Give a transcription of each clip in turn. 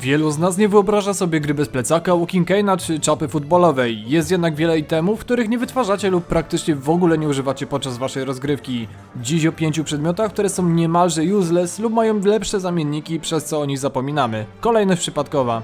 Wielu z nas nie wyobraża sobie gry bez plecaka, walking cane'a czy czapy futbolowej. Jest jednak wiele itemów, których nie wytwarzacie lub praktycznie w ogóle nie używacie podczas waszej rozgrywki. Dziś o pięciu przedmiotach, które są niemalże useless lub mają lepsze zamienniki, przez co o nich zapominamy. Kolejność przypadkowa.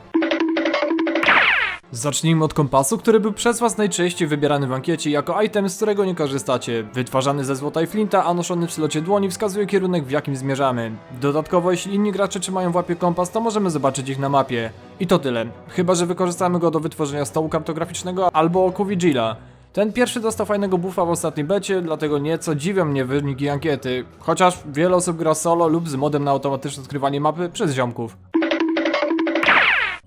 Zacznijmy od kompasu, który był przez was najczęściej wybierany w ankiecie jako item, z którego nie korzystacie. Wytwarzany ze złota i flinta, a noszony w slocie dłoni wskazuje kierunek w jakim zmierzamy. Dodatkowo jeśli inni gracze trzymają w łapie kompas, to możemy zobaczyć ich na mapie. I to tyle. Chyba, że wykorzystamy go do wytworzenia stołu kartograficznego albo oku Vigila. Ten pierwszy dostał fajnego buffa w ostatniej becie, dlatego nieco dziwią mnie wyniki ankiety. Chociaż wiele osób gra solo lub z modem na automatyczne odkrywanie mapy przez ziomków.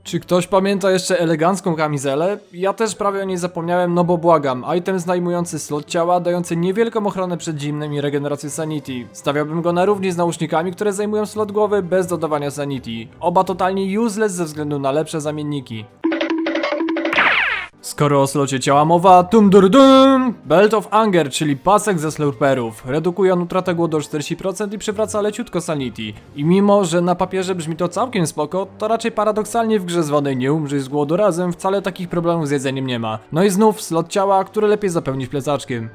Czy ktoś pamięta jeszcze elegancką kamizelę? Ja też prawie o niej zapomniałem, no bo błagam, item znajmujący slot ciała, dający niewielką ochronę przed zimnem i regenerację sanity. Stawiałbym go na równi z nausznikami, które zajmują slot głowy bez dodawania sanity. Oba totalnie useless ze względu na lepsze zamienniki. Skoro o slocie ciała mowa, tum dur dum! Belt of Anger, czyli pasek ze slurperów. Redukuje on utratę głodu o 40% i przywraca leciutko sanity. I mimo, że na papierze brzmi to całkiem spoko, to raczej paradoksalnie w grze zwanej nie umrzyj z głodu razem wcale takich problemów z jedzeniem nie ma. No i znów slot ciała, który lepiej zapełnić plecaczkiem.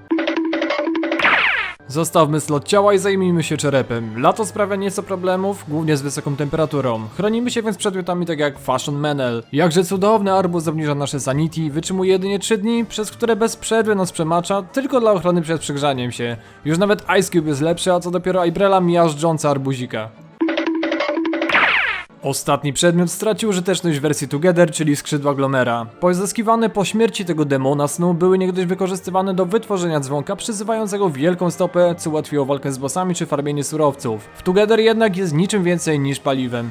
Zostawmy slot ciała i zajmijmy się czerepem. Lato sprawia nieco problemów, głównie z wysoką temperaturą. Chronimy się więc przedmiotami tak jak Fashion Menel. Jakże cudowny arbuz obniża nasze sanity, wytrzymuje jedynie 3 dni, przez które bez przerwy nas przemacza, tylko dla ochrony przed przegrzaniem się. Już nawet Ice Cube jest lepszy, a co dopiero Ibrella miażdżąca arbuzika. Ostatni przedmiot stracił użyteczność w wersji Together, czyli skrzydła Glomera. Pozyskiwane po śmierci tego demona snu były niegdyś wykorzystywane do wytworzenia dzwonka przyzywającego wielką stopę, co ułatwiło walkę z bossami czy farmienie surowców. W Together jednak jest niczym więcej niż paliwem.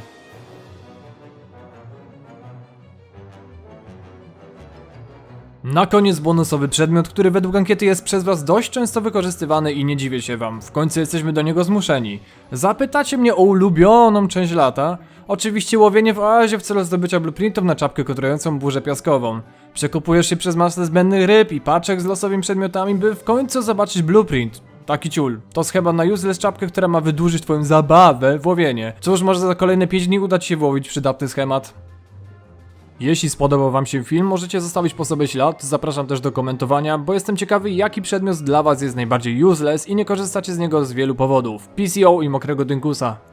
Na koniec bonusowy przedmiot, który według ankiety jest przez was dość często wykorzystywany i nie dziwię się wam, w końcu jesteśmy do niego zmuszeni. Zapytacie mnie o ulubioną część lata? Oczywiście łowienie w oazie w celu zdobycia blueprintów na czapkę kotrującą burzę piaskową. Przekupujesz się przez masę zbędnych ryb i paczek z losowymi przedmiotami, by w końcu zobaczyć blueprint. Taki ciul. To schema na useless czapkę, która ma wydłużyć twoją zabawę w łowienie. Cóż, może za kolejne 5 dni udać się włowić przydatny schemat. Jeśli spodobał wam się film, możecie zostawić po sobie ślad, zapraszam też do komentowania, bo jestem ciekawy jaki przedmiot dla was jest najbardziej useless i nie korzystacie z niego z wielu powodów. PCO i mokrego dynkusa.